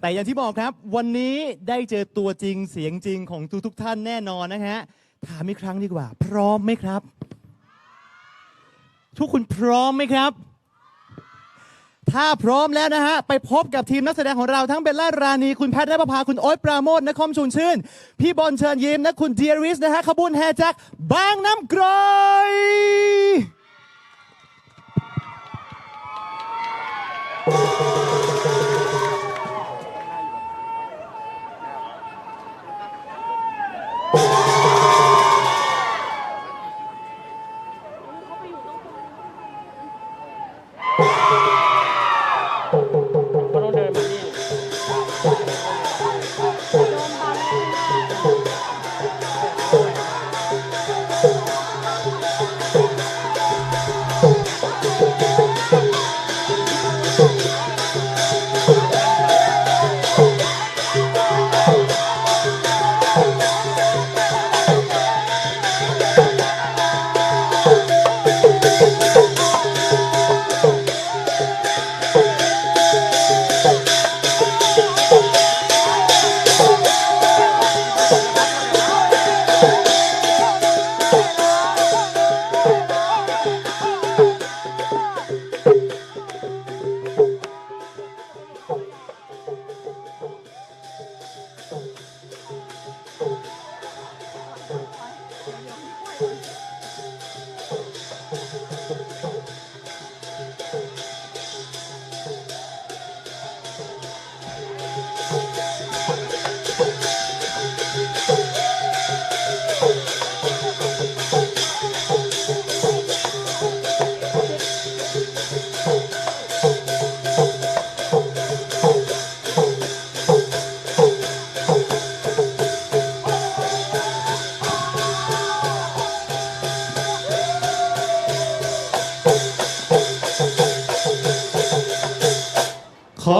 แต่อย่างที่บอกครับ วันนี้ได้เจอตัวจริงเสียงจริงของทุกทุกท่านแน่นอนนะฮะถามอีกครั้งดีกว่า พร้อมไหมครับ ทุกคุณพร้อมไหมครับ ถ้าพร้อมแล้วนะฮะ ไปพบกับทีมนักแสดงของเราทั้งเบลล่ารานีคุณแพทย์นภพาคุณโอ๊ตปราโมทนครชุนชื่น พี่บอลเชิญยิ้มและคุณเดียริสนะฮะขบวนแห่จากบางน้ำกรอยก็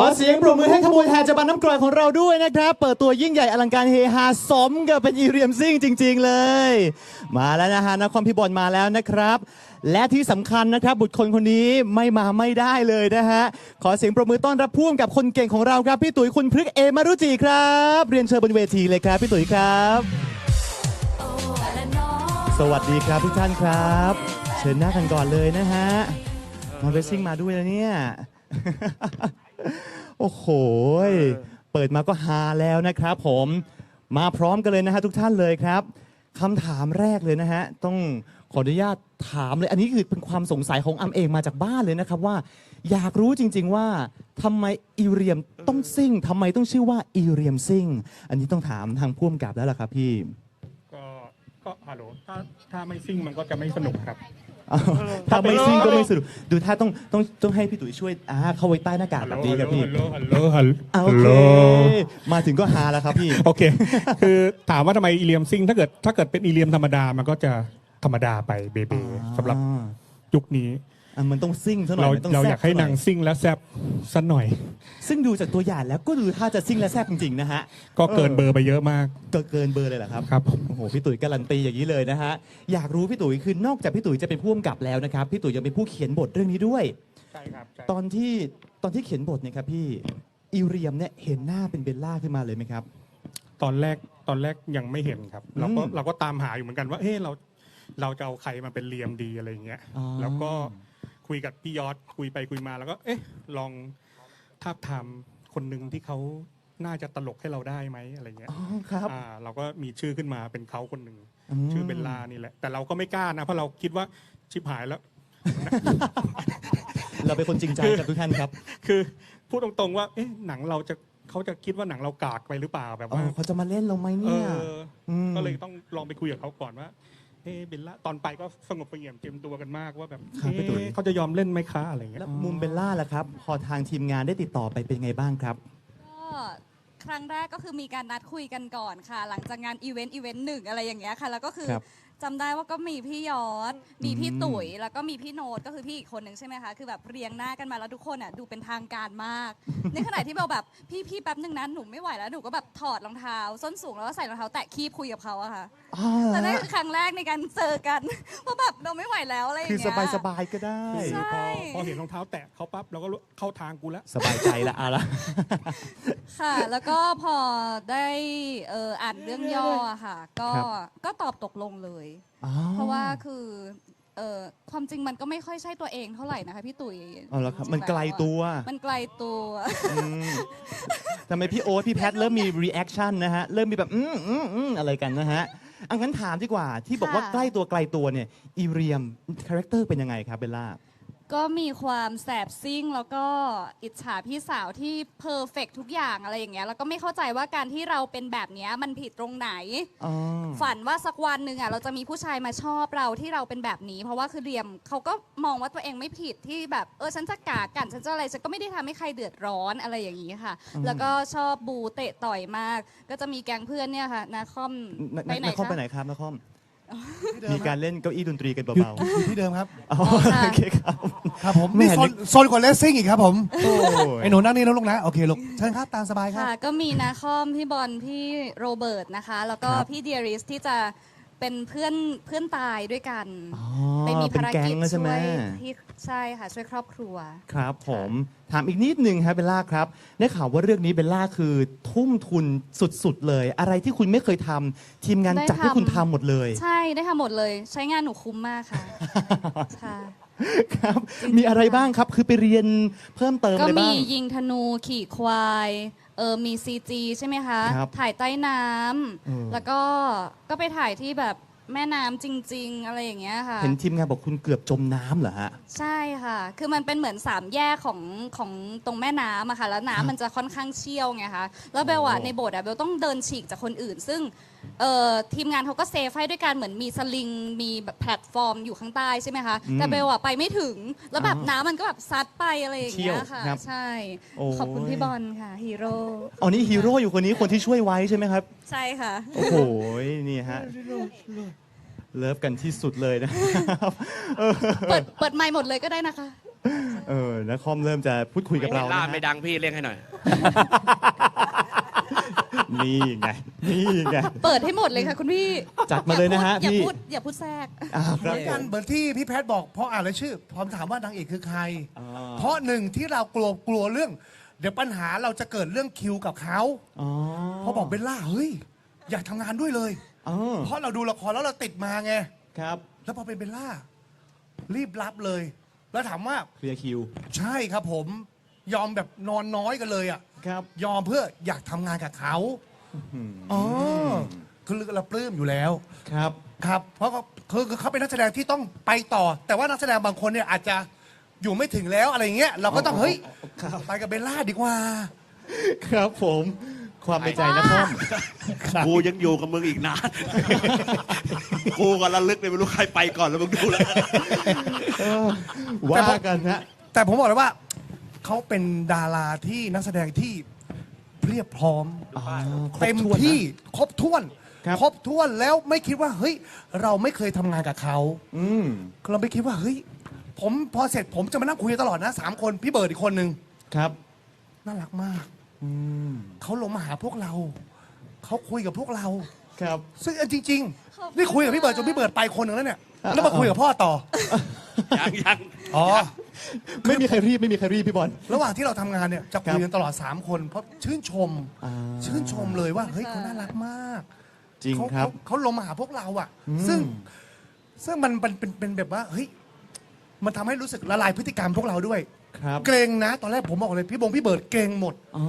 อเสียงปรบมือให้ขบวนแห่จากบางน้ำกรอยของเราด้วยนะครับ เปิดตัวยิ่งใหญ่อลังการเฮฮาสมกับเป็นอีเรียมซิ่งจริง ๆ เลย มาแล้วนะฮะนครพิบอลมาแล้วนะครับ และที่สำคัญนะครับ บุตรคนคนนี้ไม่มาไม่ได้เลยนะฮะ ขอเสียงปรบมือต้อนรับพ่วงกับคนเก่งของเราครับ พี่ตุ๋ยคุณพฤกเอมารุจิครับ เรียนเชิญบนเวทีเลยครับ พี่ตุ๋ยครับ สวัสดีครับทุกท่านครับ เชิญหน้ากันก่อนเลยนะฮะน้องเรซซิ่งมาด้วยแล้วเนี่ย โอ้โหยเปิดมาก็ฮาแล้วนะครับผมมาพร้อมกันเลยนะฮะทุกท่านเลยครับคำถามแรกเลยนะฮะต้องขออนุญาตถามเลย อันนี้คือเป็นความสงสัยของอัมเองมาจากบ้านเลยนะครับว่า อยากรู้จริง ๆ ว่าทำไมอีเรียมต้องซิ่งทำไมต้องชื่อว่าอีเรียมซิ่ง อันนี้ต้องถามทางพ่วงกับแล้วล่ะครับพี่ ก็ก็ฮัลโหลถ้าถ้าไม่ซิ่งมันก็จะไม่สนุกครับอ้าว ถ้าไม่ซิ่งก็ไม่สนุกดูถ้าต้องต้องต้องให้พี่ตุ๋ยช่วยอ่าเข้าไว้ใต้หน้ากากแบบนี้ครับพี่ฮัลโหลฮัลโหลฮัลโหลอ่าโอฮัลเคโหลมาถึงก็ฮาแล้วครับพี่โอเค คือถามว่าทำไมอีเลียมซิ่งถ้าเกิดถ้าเกิดเป็นอีเลียมธรรมดามันก็จะธรรมดาไปเบเบสำหรับอ่ายุคนี้ อะมันต้องซิ่งซะหน่เราอยมันต้องเราแซ่อบยากให้ซะหนางซิ่งและแซบสักหน่อย ซึ่งดูจากตัวอย่างแล้วก็ดูท่าจะซิ่งและแซ่บจริงๆนะฮะก็เกินเบอร์ไปเยอะมากเกินเกินเบอร์เลยเหรอครับ ครับผม โอ้โห พี่ตุ๋ยการันตีอย่างนี้เลยนะฮะ อยากรู้พี่ตุ๋ยคือนอกจากพี่ตุ๋ยจะเป็นผู้กำกับแล้วนะครับ พี่ตุ๋ยยังเป็นผู้เขียนบทเรื่องนี้ด้วย ใช่ครับใช่ตอนที่ตอนที่เขียนบทเนี่ยครับพี่อีเรียมเนี่ยเห็นหน้าเป็นเบลล่าขึ้นมาเลยไหมครับ ตอนแรกตอนแรกยังไม่เห็นครับ เราก็อืมเราก็ตามหาอยู่เหมือนกันว่าเฮ้เราเราจะเอาใครมาเป็นเลียมดีอะไรอย่างเงี้ย อ๋อ แล้วก็ คุยกับพี่ยอดคุยไปคุยมาแล้วก็ เอ๊ะ ลองทาบทามคนหนึ่งที่เขาน่าจะตลกให้เราได้ไหมอะไรเงี้ยอ๋อครับ อ่า เราก็มีชื่อขึ้นมาเป็นเขาคนหนึ่งมชื่อเบลล่านี่แหละ แต่เราก็ไม่กล้านะ เพราะเราคิดว่าชิบหายแล้ว เราเป็นคนจริงใจกับทุกท่านครับคือพูดตรงๆว่า เอ๊ะ หนังเราจะเขาจะคิดว่าหนังเรากากไปหรือเปล่าแบบอ๋อว่า เขาจะมาเล่นเราไหมเอเนี่ยอมก็เลยต้องลองไปคุยกับเขาก่อนว่า เอ๊ะเบลล่าตอนไปก็สงบเสงี่ยมเตรียมตัวกันมากว่าแบบครับพี่ตุ๋ย เอ๊ะเขาจะยอมเล่นไหมคะอะไรเงี้ยแล้วมุมเบลล่าล่ะครับ พอทางทีมงานได้ติดต่อไปเป็นไงบ้างครับ ก็ครั้งแรกก็คือมีการนัดคุยกันก่อนค่ะ หลังจากงานอีเวนต์อีเวนต์หนึ่งอะไรอย่างเงี้ยค่ะ แล้วก็คือครับจำได้ว่าก็มีพี่ยอด มีพี่ตุ๋ย แล้วก็มีพี่โนตก็คือพี่อีกคนหนึ่งใช่ไหมคะ คือแบบเรียงหน้ากันมาแล้วทุกคนอะดูเป็นทางการมาก ในขณะที่เบลแบบพี่พี่แป๊บหนึ่งนะหนูไม่ไหวแล้วหนูก็แบบถอดรองเท้าส้นสูงแล้วก็ใส่รองเท้าแตะคีบคุยกับเขาอะค่ะอ๋อแต่นั่นคือครั้งแรกในการเจอกัน เพราะแบบเราไม่ไหวแล้วอะไรอย่างคือเงี้ย สบายสบายๆก็ได้ ใช่ พอพอเห็นรองเท้าแตะเขาปั๊บเราก็รู้เข้าทางกูแล้ว สบายใจละอะละ ค่ะ แล้วก็พอได้เอ่ออ่านเรื่องย่ออะค่ะ ก็ครับ ก็ตอบตกลงเลย อ๋อเพราะว่าคือเอ่อความจริงมันก็ไม่ค่อยใช่ตัวเองเท่าไหร่นะคะพี่ตุ๋ยเอาละครับ จงๆมันไกลตัวแล้วอะมันไกลตัว อืมทำไมพี่โอ๊ตพี่แพทเริ่มมีรีแอคชั่นนะฮะ เริ่มมีแบบ อืมอืมอืมอะไรกันนะฮะ อังั้นถามดีกว่าที่บอกว่าค่ะ ใกล้ตัวไกลตัวเนี่ยอีเรียมคาแรคเตอร์เป็นยังไงครับเบลล่า ก็มีความแสบซิ่ง แล้วก็อิจฉาพี่สาวที่เพอร์เฟกทุกอย่างอะไรอย่างเงี้ยแล้วก็ไม่เข้าใจว่าการที่เราเป็นแบบเนี้ยมันผิดตรงไหน อ๋อ ฝันว่าสักวันหนึ่งอะเราจะมีผู้ชายมาชอบเราที่เราเป็นแบบนี้ เพราะว่าคือเรียมเขาก็มองว่าตัวเองไม่ผิดที่แบบเออฉันจะกากันฉันจะอะไรฉันก็ไม่ได้ทำให้ใครเดือดร้อนอะไรอย่างนี้ค่ะ แล้วก็ชอบบูเตะต่อยมาก ก็จะมีแก๊งเพื่อนเนี่ยค่ะนาคอมนไปไหนนคอมคะไปไหนครับนคอม ที่เดิมมีคการับรเล่นเก้าอี้ดนตรีกันอยู่เบาอยู่ที่เดิมครับ ๆอ๋อค่ะโอเคครับ ครับผมแม่นี่โซนนึกโซนกว่าเลสซิ่งอีกครับผมโอ้ยไอ้หนูนั่งนี่แล้วลูกนะ โอเคลูกเชิญครับตามสบายครับ ค่ะก็มีนาคอมพี่บอลพี่โรเบิร์ตนะคะ แล้วก็ครับ พี่เดียริสที่จะเป็นเพื่อนเพื่อนตายด้วยกัน อ๋อไปมีเป็นภารแก๊กิงจแล้วใช่ไหมช่วยที่ใช่ค่ะ ช่วยครอบครัว ครับผมถามอีกนิดนึงครับเบลล่าครับได้ข่าวว่าเรื่องนี้เบลล่าคือทุ่มทุนสุดๆเลย อะไรที่คุณไม่เคยทำทีมงานได้จัดให้ทำ คุณทำหมดเลย ใช่ได้ทำหมดเลย ใช้งานหนูคุ้มมากค่ะ ค่ะ ครับจริงๆมีอะไรบ้างครับ คือไปเรียนเพิ่มเติมก็อะไรมีบ้าง ยิงธนูขี่ควายเออมีซีจีใช่ไหมคะ ครับถ่ายใต้น้เออำแล้วก็ก็ไปถ่ายที่แบบแม่น้ำจริง ๆ อะไรอย่างเงี้ยค่ะ เห็นทีมงานบอกคุณเกือบจมน้ำเหรอฮะ ใช่ค่ะ คือมันเป็นเหมือนสามแยกของของตรงแม่น้ำอะค่ะ แล้วครับน้ำมันจะค่อนข้างเชี่ยวไงคะ แล้วเบลอะโอ้ ในโบสถ์อะเบลต้องเดินฉีกจากคนอื่น ซึ่ง เอ่อทีมงานเขาก็เซฟให้ด้วยการเหมือนมีสลิง มีแบบแพลตฟอร์มอยู่ข้างใต้ใช่ไหมคะแต่เบลอะไปไม่ถึง แล้วแบบอ๋อน้ำมันก็แบบซัดไปอะไรอย่างเงี้ยเชี่ยวค่ะครับใช่ โอ้ย ขอบคุณพี่บอลค่ะฮีโร่อ๋อนี่ฮีโร่อยู่คนนี้คนที่ช่วยไว้ใช่ไหมครับ ใช่ค่ะ โอ้โห นี่ฮะ เลิฟกันที่สุดเลยนะครับ เออเปิดเปิดไมค์หมดเลยก็ได้นะคะ เออนะคอมเริ่มจะพูดคุยกับเราล่านะไม่ฮะดังพี่เรียกให้หน่อย นี่ไงนี่ไง เปิดให้หมดเลยค่ะคุณพี่จัดมาเลยนะฮะอย่าพี่ พูดอย่าพูดแทรกอ่าคเหรับมือนผกันมเหมือนที่พี่แพทย์บอกพออ่านแล้วชื่อพอถามว่านางเอกคือใครอ๋อเพราะหนึ่งที่เรากลัวกลัวเรื่อง เดี๋ยวปัญหาเราจะเกิดเรื่องคิวกับเขาอ๋อพอบอกเบลล่าเฮ้ยอยากทำงานด้วยเลย อ๋อเพราะเราดูละครแล้วเราติดมาไง ครับแล้วพอเป็นเบลล่า รีบรับเลย แล้วถามว่า เคลียร์คิว ใช่ครับผมยอมแบบนอนน้อยกันเลยอะ ครับ ยอมเพื่ออยากทำงานกับเขาอ๋อคือเราปลื้มอยู่แล้ว ครับ ครับ เพราะเขาคือคือเขาเป็นนักแสดงที่ต้องไปต่อ แต่ว่านักแสดงบางคนเนี่ยอาจจะอยู่ไม่ถึงแล้วอะไรอย่างเงี้ย เราก็ต้องเฮ้ยไปกับเบลล่าดีกว่า ครับผม ความในใจนะคอมกูยังอยู่กับมึงอีกนาน กูกับระลึกเนี่ยไม่รู้ใครไปก่อนแล้วมึงดูแล้ว เออว่ากันฮะแต่ผมบอกเลยว่า เขาเป็นดาราที่นักแสดงที่เรียบพร้อม อ๋อครบเต็มถ้วนนะที่ครบถ้วน ครับ ครบถ้วนแล้วไม่คิดว่าเฮ้ย เราไม่เคยทำงานกับเขา อืม เราไม่คิดว่าเฮ้ย ผมพอเสร็จผมจะมานั่งคุยกันตลอดนะสามคนพี่เบิร์ดอีกคนนึงครับ น่ารักมาก อืม เขาลงมาหาพวกเรา เขาคุยกับพวกเรา ครับ ซึ่งเอาจริง ขอบคุณๆนี่คุยกับพี่เบิร์ดจนพี่เบิร์ดไปคนหนึ่งแล้วเนี่ย แล้วมาคุยกับพ่อต่อ ยังยังอ๋อ ไม่มีใครรีบไม่มีใครรีบพี่บอล ระหว่างที่เราทำงานเนี่ยจะคุยครับกันตลอด 3 คน เพราะชื่นชม อ่าชื่นชมเลยว่า เฮ้ยเขาน่ารักมากจริงเขาครับ เขาเขาลงมาหาพวกเราอะอืมซึ่งซึ่งมันเป็นเป็นเป็นแบบว่าเฮ้ยมันทำให้รู้สึกละลายพฤติกรรมพวกเราด้วย ครับเกรงนะ ตอนแรกผมบอกเลยพี่บงพี่เบิร์ดเกรงหมด อ๋อ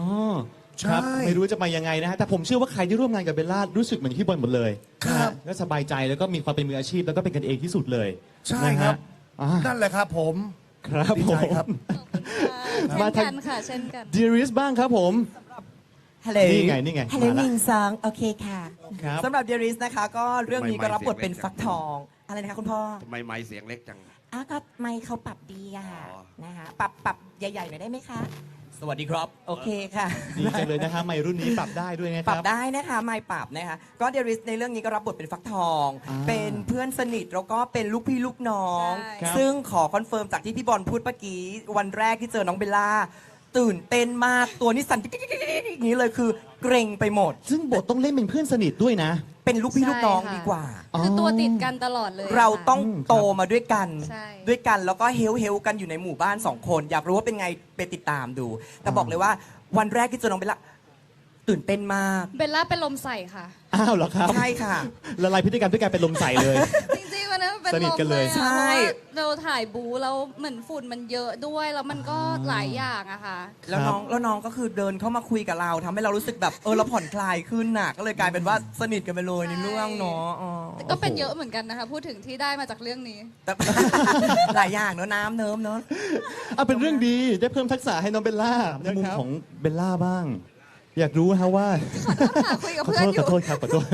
ใช่ครับไม่รู้จะไปยังไงนะฮะแต่ผมเชื่อว่าใครที่ร่วมงานกับเบลล่ารู้สึกเหมือนพี่บอลหมดเลยครับนะฮะก็สบายใจแล้วก็มีความเป็นมืออาชีพแล้วก็เป็นกันเองที่สุดเลยใช่นะฮะครับ อ่า นั่นแหละครับผม ครับดีผใจม ครับเช่มานทาง กันค่ะ เช่นกัน ดีริสบ้างครับผม ฮัลโหลนี่ไงนี่ไงฮัลโหลมาหละนึ่งสองโอเคค่ะครับ สำหรับเดริสนะคะ ก็เรื่องนี้ไม่ก็รับบทไม่เป็นเสียงเล็กฟักทอง อะไรนะคะคุณพ่อทำไมไม้เสียงเล็กจัง อ้าวก็ไม่เขาปรับดีอะค่ะอ๋อ นะคะปรับปรับใหญ่ๆหน่อยได้ไหมคะ สวัสดีครับ โอเคค่ะ ดีจังเลยนะฮะไม่รุ่นนี้ปรับได้ด้วยนะคปรัรับ บได้นะคะไม่ปรับนะคะ ก็เดริสในเรื่องนี้ก็รับบทเป็นฟักทอง อ่าเป็นเพื่อนสนิทแล้วก็เป็นลูกพี่ลูกน้อง ใช่ ครับซึ่งขอคอนเฟิร์มจากที่พี่บอลพูดเมื่อกี้ วันแรกที่เจอน้องเบลล่า ตื่นเต้นมากตัวนี้สั่นอย่างนี้เลยคือเกรงไปหมด ซึ่งบทต้องเล่นเป็นเพื่อนสนิทด้วยนะ เป็นลูกพี่ลูกน้องใช่ค่ะ ดีกว่า คือตัวติดกันตลอดเลยเราต้องอืมครับโตมาด้วยกัน ใช่ ด้วยกันแล้วก็เฮลเฮลกันอยู่ในหมู่บ้านสองคน อยากรู้ว่าเป็นไงไปติดตามดู แต่บอกเลยว่าวันแรกที่เจอน้องเบลล่าตื่นเต้นมากเบลล่าเป็นลมใส่ค่ะ อ้าวเหรอครับใช่ค่ะ ละลายพฤติกรรมด้วยการเป็นลมใส่เลย จ เป็นสนิลทมกันเลเลยยอะใช่เพราะว่าเราถ่ายบูแล้วเหมือนฝุ่นมันเยอะด้วย แล้วมันก็หลายอย่างอะค่ะ แล้วน้องแล้วน้องก็คือเดินเข้ามาคุยกับเราทำให้เรารู้สึกแบบเออเราผ่อนคลายขึ้นน่ะก็เลยกลายเป็นว่าสนิทกันไปเลยในเรื่องเนาะอ๋อก็เป็นเยอะเหมือนกันนะคะ พูดถึงที่ได้มาจากเรื่องนี้ แต่ หลายอย่างเนาะน้ำเนิมเนาะ อะเป็นเรื่องดีได้เพิ่มทักษะให้น้องเบลล่าในมุมของเบลล่าบ้าง อยากรู้ฮะว่าค่ะคุยกับขอเพื่อนโทษอขอยู่ โทษครับขอโทษ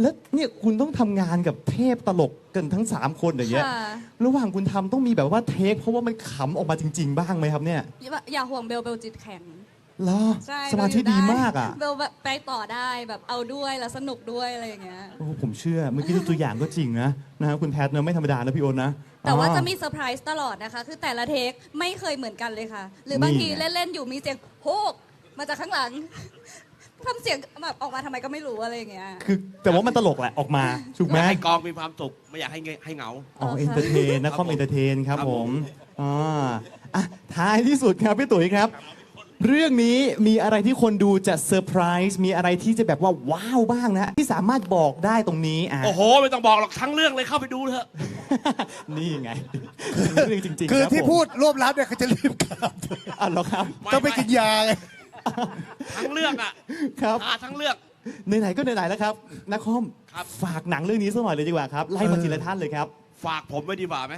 แล้วเนี่ยคุณต้องทำงานกับเทพตลกกันทั้ง 3 คนอย่างเงี้ยค่ะระหว่างคุณทำต้องมีแบบว่าเทค เพราะว่ามันขำออกมาจริง ๆ บ้างไหมครับเนี่ยอย่าอย่าห่วงเบลเบลจิตแข็งเหรอใช่สมาธิเบลอยู่ดีมากอะเบลแบบไปต่อได้แบบเอาด้วยแล้วสนุกด้วยอะไรอย่างเงี้ย โอ้ผมเชื่อเมื่อกี้ดูตัวอย่างก็จริงนะนะฮะคุณแพทเนอะไม่ธรรมดานะพี่โอนนะแต่ว่าอ๋อ จะมีเซอร์ไพรส์ตลอดนะคะ คือแต่ละเทคไม่เคยเหมือนกันเลยค่ะ หรือบางทีนี่ไง เล่น ๆ อยู่มีเสียงโฮก มาจากข้างหลังทำเสียงแบบออกมาทำไมก็ไม่รู้อะไรอย่างเงี้ย คือแต่ว่ามันตลกแหละออกมาถูกไหมอยากให้กองมีความสุขไม่อยากให้เงให้เหงา อ๋ออ๋อค่ะเอนเตอร์เทนนะคอมครับผมเอนเตอร์เทนครับครับผผม มอ่าอะท้ายที่สุดครับพี่ตุ๋ยครับ เรื่องนี้มีอะไรที่คนดูจะเซอร์ไพรส์มีอะไรที่จะแบบว่าว้าวบ้างนะที่สามารถบอกได้ตรงนี้อะ โอ้โห ไม่ต้องบอกหรอกทั้งเรื่องเลยเข้าไปดูเถอะ นี่ไงเรื่องจริงๆคือรับที่ผมพูดรวบลับเนี่ยเขาจะรีบกลับอะเหรอครับไม่ต้องไปกินยาไง ทั้งเรื่องอะครับหาทั้งเรื่อง ไหนๆก็ไหนๆแล้วครับนักคอมครับ ฝากหนังเรื่องนี้สักหน่อยเลยดีกว่าครับไล่มาทีละท่านเลยครับฝากผมไว้ดีกว่าไหม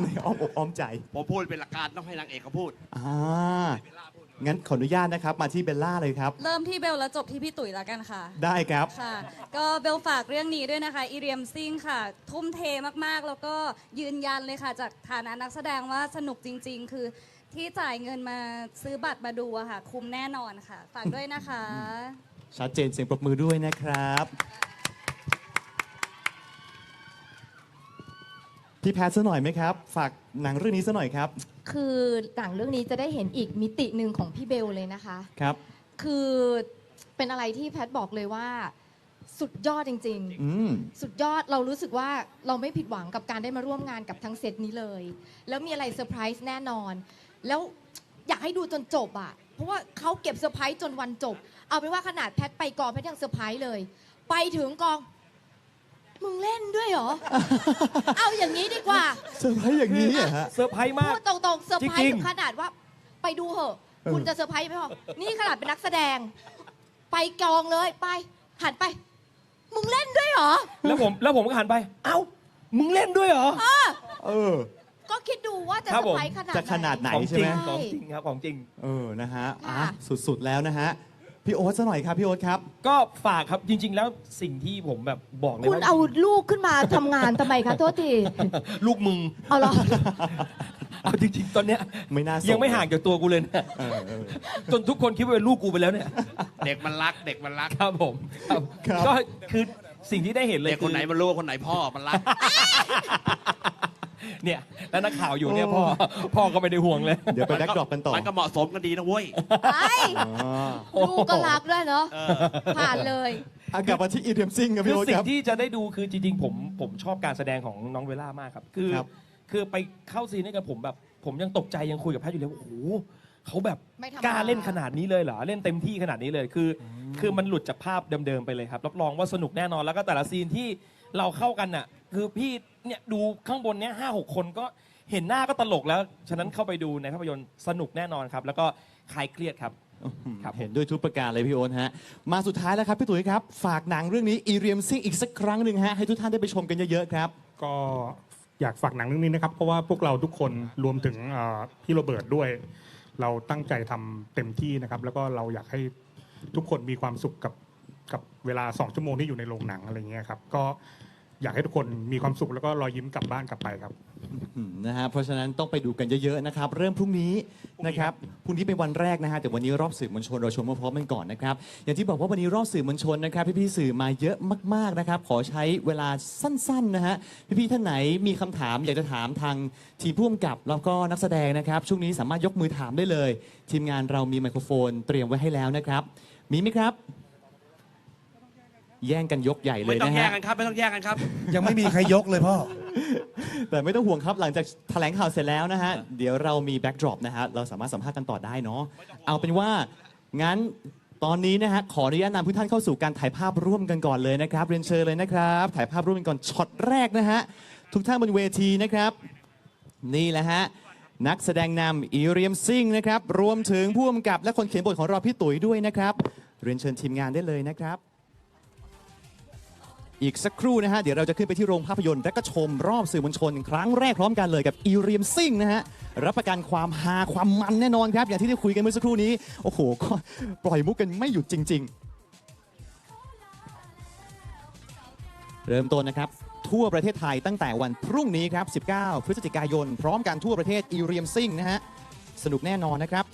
ในอ้อมอกอ้อมใจผมพูดเป็นหลักการต้องให้นางเอกเขาพูดอ่างั้นขออนุญาตนะครับ มาที่เบลล่าเลยครับ เริ่มที่เบลแล้วจบที่พี่ตุ๋ยแล้วกันค่ะ ได้ครับ ค่ะ ก็เบลฝากเรื่องนี้ด้วยนะคะ อีเรียมซิงค่ะ ทุ่มเทมากๆ แล้วก็ยืนยันเลยค่ะ จากฐานะนักแสดงว่าสนุกจริง ๆ คือ ที่จ่ายเงินมาซื้อบัตรมาดูอะค่ะ คุ้มแน่นอนค่ะ ฝากด้วยนะคะ ชัดเจนเสียงปรบมือด้วยนะครับ พี่แพทย์ซะหน่อยไหมครับ ฝากหนังเรื่องนี้ซะหน่อยครับ คือหนังเรื่องนี้จะได้เห็นอีกมิติหนึ่งของพี่เบลเลยนะคะ ครับ คือเป็นอะไรที่แพทบอกเลยว่า สุดยอดจริงอืมๆสุดยอดเรารู้สึกว่าเราไม่ผิดหวังกับการได้มาร่วมงานกับทั้งเซตนี้เลย แล้วมีอะไรเซอร์ไพรส์แน่นอน แล้วอยากให้ดูจนจบอะเพราะว่าเขาเก็บเซอร์ไพรส์จนวันจบ เอาเป็นว่าขนาดแพทไปกองแพทยังเซอร์ไพรส์เลย ไปถึงกอง มึงเล่นด้วยเหรอ เอาอย่างนี้ดีกว่า เซอร์ไพรส์อย่างนี้เหรอะฮะ เซอร์ไพรส์มากพูดตรงๆเซอร์ไพรจริส์งๆ ถึงขนาดว่า ไปดูเหอะ เออ คุณจะเซอร์ไพรส์ไม่พอนี่ขนาดเป็นนักแสดง ไปกองเลยไปหันไป มึงเล่นด้วยเหรอ แล้วผมแล้วผมก็หันไป เอ้า มึงเล่นด้วยเหรอ เออ ก็คิดดูว่าจะครัเซบอผมร์ไพรส์ขนาดจะขนาดไหน ของใช่จริไหงมของจริงครับของจริง เออนะฮะอะค่ะสุดๆแล้วนะฮะพี่โอ๊ตซะหน่อยครับพี่โอ๊ตครับ ก็ฝากครับจริง ๆ แล้วสิ่งที่ผมแบบบอกเลยคุณว่าเอาลูกขึ้นมาทำงานทำไมคะโทษทีลูกมึง เอาเหรอ เอาจริง ๆ ตอนเนี้ยไม่น่าส่ยังไม่ห่างจากตัวกูเลยเนี่ยเออเออ จนทุกคนคิดว่าเป็นลูกกูไปแล้วเนี่ย เด็กมันรัก เด็กมันรัก ครับผมครับครับ ก็คือสิ่งที่ได้เห็นเลยเด็กคนไหนอมันรู้ว่าคนไหนพ่อมันรัก เนี่ยแล้วนักข่าวอยู่เนี่ยพ่อพ่อก็ไม่ได้ห่วงเลย เดี๋ยวไปแบ็กดรอปกันต่อมันก็เหมาะสมกันดีนะเว้ยไอ้อ๋อลูกก็รักด้วยเนาะเออผ่านเลยอะกลับมาที่อีเดียมซิงครับคืพี่อโอ๊ตสิ่คงรับที่จะได้ดูคือจริงๆผมผมชอบการแสดงของน้องเวล่ามากครับ คือครับคือไปเข้าซีนด้วยกันผมแบบ ผมยังตกใจยังคุยกับแพทย์อยู่เลยว่าโอ้โหเขาแบบไม่ธรรมดากล้าเล่นขนาดนี้เลยเหรอเล่นเต็มที่ขนาดนี้เลยคืออคือมันหลุดจากภาพเดิมๆไปเลยครับรับรองว่าสนุกแน่นอนแล้วก็แต่ละซีนที่ เราเข้ากันน่ะ คือพี่เนี่ยดูข้างบนเนี้ยห้าหกคนก็เห็นหน้าก็ตลกแล้ว ฉะนั้นเข้าไปดูในภาพยนตร์สนุกแน่นอนครับ แล้วก็คลายเครียดครับ ครับผม เห็นด้วยทุกประการเลยพี่โอ๊ตฮะ มาสุดท้ายแล้วครับพี่ตุ๋ยครับ ฝากหนังเรื่องนี้อีเรียมซิงอีกสักครั้งหนึ่งฮะให้ทุกท่านได้ไปชมกันเยอะๆครับ ก็อยากฝากหนังเรื่องนี้นะครับ เพราะว่าพวกเราทุกคนรวมถึงเอ่อพี่โรเบิร์ตด้วย เราตั้งใจทำเต็มที่นะครับ แล้วก็เราอยากให้ทุกคนมีความสุขกับกับเวลาสองชั่วโมงที่อยู่ในโรงหนังอะไรเงี้ยครับ ก็ อยากให้ทุกคนมีความสุขแล้วก็รอยยิ้มกลับบ้านกลับไปครับ อืมนะฮะเพราะฉะนั้นต้องไปดูกันเยอะๆนะครับ เริ่มพรุ่งนี้นะครับพรุ่งนี้เป็นวันแรกนะฮะแต่วันนี้รอบสื่อมวลชนเราชมพร้อมๆกันก่อนนะครับอย่างที่บอกว่าวันนี้รอบสื่อมวลชนนะครับพี่ๆสื่อมาเยอะมากๆนะครับขอใช้เวลาสั้นๆนะฮะพี่ๆท่านไหนมีคำถามอยากจะถามทางทีมผู้กำกับแล้วก็นักแสดงนะครับช่วงนี้สามารถยกมือถามได้เลย ทีมงานเรามีไมโครโฟนเตรียมไว้ให้แล้วนะครับมีไหมครับ แย่งกันยกใหญ่เลไม่ยต้องนะแย่งฮะ กันครับ ไม่ต้องแย่งกันครับ ยังไม่มีใครยกเลยพ่อ แต่ไม่ต้องห่วงครับหลังจากแถลงข่าวเสร็จแล้วนะฮะ เดี๋ยวเรามีแบ็กดรอปนะฮะ เราสามารถสัมภาษณ์กันต่อได้เนาะเอาเป็นว่า งั้นตอนนี้นะฮะ ขออนุญาตนำทุกท่านเข้าสู่การถ่ายภาพร่วมกันก่อนเลยนะครับ เรียนเชิญเลยนะครับ ถ่ายภาพร่วมกันก่อนช็อตแรกนะฮะ ทุกท่านบนเวทีนะครับ นี่แหละฮะ นักแสดงนำอีเรียมซิงนะครับรวมถึงผู้กำกับและคนเขียนบทของเราพี่ตุ๋ยด้วยนะครับ เรียนเชิญทีมงานได้เลยนะครับ อีกสักครู่นะฮะ เดี๋ยวเราจะขึ้นไปที่โรงภาพยนตร์ และก็ชมรอบสื่อมวลชน ครั้งแรกพร้อมกันเลยกับอีเรียมซิงนะฮะ รับประกันความฮาความมันแน่นอนครับ อย่างที่ได้คุยกันเมื่อสักครู่นี้ โอ้โห ก็ปล่อยมุกกันไม่หยุดจริง ๆ เริ่มต้นนะครับทั่วประเทศไทยตั้งแต่วันพรุ่งนี้ครับ 19 พฤศจิกายน พร้อมกันทั่วประเทศอีเรียมซิงนะฮะ สนุกแน่นอนนะครับ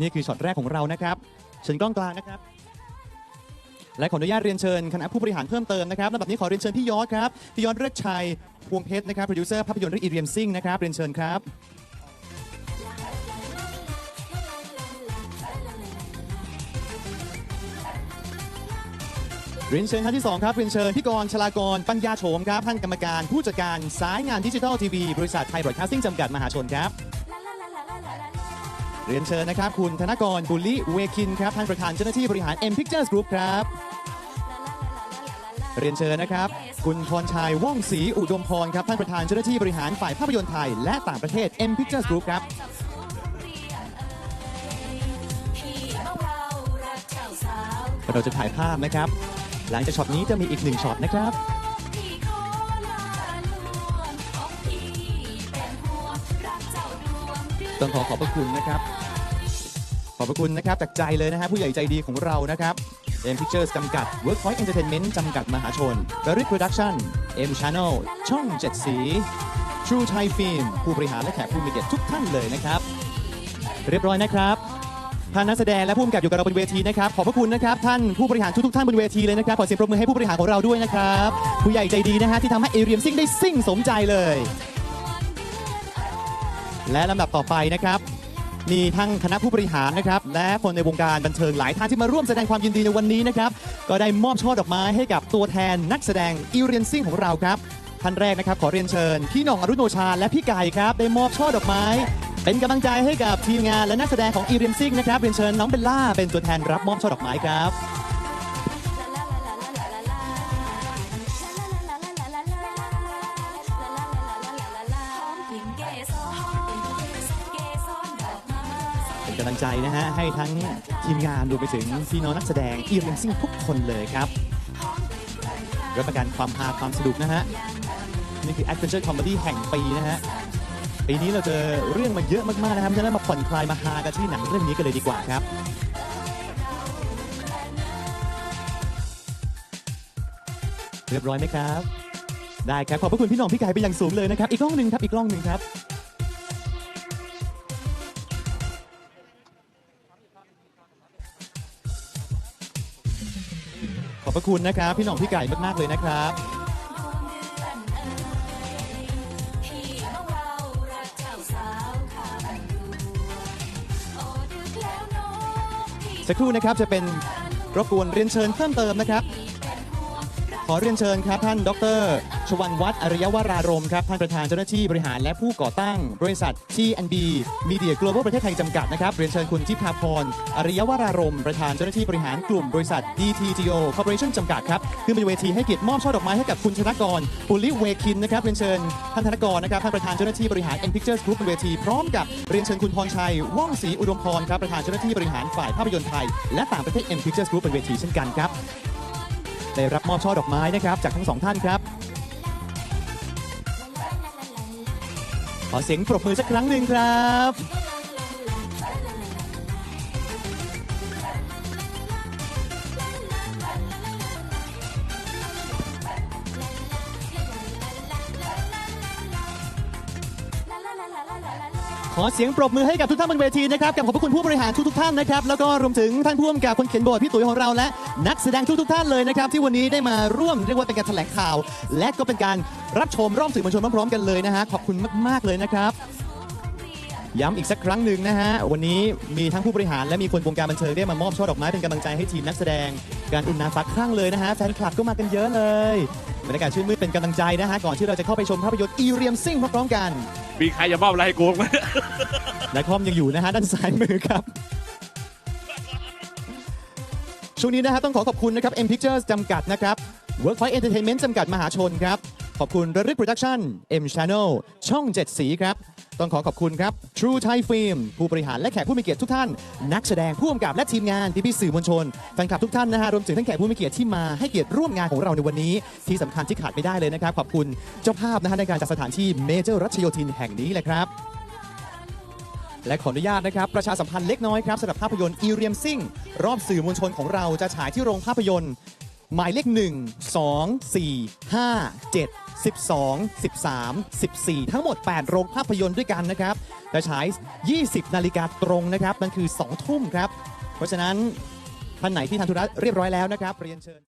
นี่คือช็อตแรกของเรานะครับเชิญกล้องกลางนะครับ และขออนุญาตเรียนเชิญคณะผู้บริหารเพิ่มเติมนะครับลำดับนี้ขอเรียนเชิญพี่ยอดครับพี่ยอดเลิศชัยพวงเพชรนะครับโปรดิวเซอร์ภาพยนตร์เรื่องอีเรียมซิงนะครับเรียนเชิญครับเรียนเชิญท่านที่ 2 ครับเรียนเชิญพี่กรชลากร ปัญญาโฉมครับท่านกรรมการผู้จัดการสายงานดิจิทัลทีวีบริษัทไทยบรอดคาสติ้งจำกัดมหาชนครับ เรียนเชิญนะครับ คุณธนกรบุลลิเวคินครับท่านประธานเจ้าหน้าที่บริหาร M Pictures Group ครับ เรียนเชิญนะครับ คุณพรชัยว่องศรีอุดมพรครับท่านประธานเจ้าหน้าที่บริหารฝ่ายภาพยนตร์ไทย และต่างประเทศ M Pictures Group ครับ เราจะถ่ายภาพนะครับ หลังจากช็อตนี้จะมีอีกหนึ่งช็อตนะครับ ต้องขอขอบพระคุณนะครับ ขอบพระคุณนะครับจากใจเลยนะฮะผู้ใหญ่ใจดีของเรานะครับ M Pictures จำกัด Workpoint Entertainment จำกัดมหาชน b e r r y Production M Channel ช่อง 7 สี True Thai Film ผู้บริหารและแขกผู้มีเกียรติทุกท่านเลยนะครับ เรียบร้อยนะครับท่านนักแสดงและผู้กำกับอยู่กับเราบนเวทีนะครับขอบพระคุณนะครับท่านผู้บริหารทุกๆท่านบนเวทีเลยนะครับขอเสียงปรบมือให้ผู้บริหารของเราด้วยนะครับผู้ใหญ่ใจดีนะฮะที่ทำให้เอเรียมซิ่งได้ซิ่งสมใจเลย และลำดับต่อไปนะครับ มีทั้งคณะผู้บริหารนะครับ และคนในวงการบันเทิงหลายท่านที่มาร่วมแสดงความยินดีในวันนี้นะครับ ก็ได้มอบช่อดอกไม้ให้กับตัวแทนนักแสดงอีเรียนซิ่งของเราครับท่านแรกนะครับ ขอเรียนเชิญ พี่หน่องอรุณโอชาและพี่ไก่ครับ ได้มอบช่อดอกไม้ เป็นกำลังใจให้กับทีมงานและนักแสดงของอีเรียนซิ่งนะครับเรียนเชิญน้องเบลล่าเป็นตัวแทนรับมอบช่อดอกไม้ครับ กำลังใจนะฮะ ให้ทั้งทีมงานรวมไปถึงพี่น้องนักแสดงอีเรนซิ่งทุกคนเลยครับรับประกันความฮาความสนุกนะฮะ นี่คือ Adventure Comedy แห่งปีนะฮะ ปีนี้เราเจอเรื่องมาเยอะมากๆนะครับเพราะฉะนั้นมาผ่อนคลายมาฮากันที่หนังเรื่องนี้กันเลยดีกว่าครับเรียบร้อยไหมครับ ได้ครับ ขอบพระคุณพี่น้องพี่ไก่เป็นอย่างสูงเลยนะครับ อีกกล้องหนึ่งครับ อีกกล้องหนึ่งครับ อบพระคุณนะครับ พี่หน้องพี่ไก่มาก ๆ เลยนะครับ สักครู่นะครับจะเป็นรบกวนเรียนเชิญเพิ่มเติมนะครับ ขอเรียนเชิญครับท่านดร ชวันวัฒน์อริยวรารมครับท่านประธานเจ้าหน้าที่บริหารและผู้ก่อตั้ง บริษัท T&B Media Global ประเทศไทยจำกัดนะครับเรียนเชิญคุณทิพาพรอริยวรารมประธานเจ้าหน้าที่บริหารกลุ่มบริษัท DTGO Corporation จำกัดครับขึ้นเป็นเวทีให้เกียรติมอบช่อดอกไม้ให้กับคุณชนกรปุลิเวคินนะครับเรียนเชิญท่านธนกรนะครับท่านประธานเจ้าหน้าที่บริหาร N Pictures Group บนเวทีพร้อมกับเรียนเชิญคุณพรชัยว่องศรีอุดมพรครับประธานเจ้าหน้าที่บริหารฝ่ายภาพยนตร์ไทยและต่างประเทศ N Pictures Group บนเวทีเช่นกันครับได้รับมอบช่อดอกไม้นะครับจากทั้งสองท่านครับ ขอเสียงปรบมือสักครั้งหนึ่งครับ อเสียงปรบมือให้กับทุกท่านบนเวทีนะครับกับขอบพระคุณผู้บริหารทุกทุกท่านนะครับแล้วก็รวมถึงท่านผู้กำกับคนเขียนบทพี่ตุ๋ยของเราและนักแสดงทุกทุกท่านเลยนะครับที่วันนี้ได้มาร่วมเรียกว่าเป็นการแถลงข่าว และก็เป็นการรับชมรอบสื่อมวลชนพร้อมๆกันเลยนะฮะขอบคุณมากๆเลยนะครับ ย้ำอีกสักครั้งหนึ่งนะฮะ วันนี้มีทั้งผู้บริหารและมีคนวงการบันเทิงได้มามอบช่อดอกไม้เป็นกำลังใจให้ทีมนักแสดง การอุ่นน้ำฟักครั้งเลยนะฮะ แฟนคลับก็มากันเยอะเลยบรรยากาศชื่นมื่นเป็นกำลังใจนะฮะ ก่อนที่เราจะเข้าไปชมภาพยนตร์อีเรียมซิ่งพร้อมๆกันมีใครจะมอบอะไรให้กูไหมนคอมยังอยู่นะฮะด้านซ้ายมือครับช่วงนี้นะฮะต้องขอขอบคุณนะครับ M Pictures จำกัดนะครับ Workpoint Entertainment จำกัดมหาชนครับ ขอบคุณระลึก Production M Channel ช่อง 7 สีครับ ต้องขอขอบคุณครับ True Thai Film ผู้บริหารและแขกผู้มีเกียรติทุกท่าน นักแสดงผู้กำกับและทีมงานพี่พี่ๆสื่อมวลชนแฟนคลับทุกท่านนะฮะรวมถึงท่านแขกผู้มีเกียรติที่มาให้เกียรติร่วมงานของเราในวันนี้ ที่สำคัญที่ขาดไม่ได้เลยนะครับขอบคุณเจ้าภาพนะฮะในการจัดสถานที่เมเจอร์รัชโยธินแห่งนี้แหละครับ และขออนุญาตนะครับ ประชาสัมพันธ์เล็กน้อยครับสำหรับภาพยนตร์อีเรียมซิ่งรอบสื่อมวลชนของเราจะฉายที่โรงภาพยนตร์ หมายเลข 1 2 4 5 7 12 13 14 ทั้งหมด 8 โรงภาพยนตร์ด้วยกันนะครับจะฉาย 20 นาฬิกาตรงนะครับนั่นคือ 2 ทุ่มครับ เพราะฉะนั้นท่านไหนที่ทำธุระเรียบร้อยแล้วนะครับเรียนเชิญ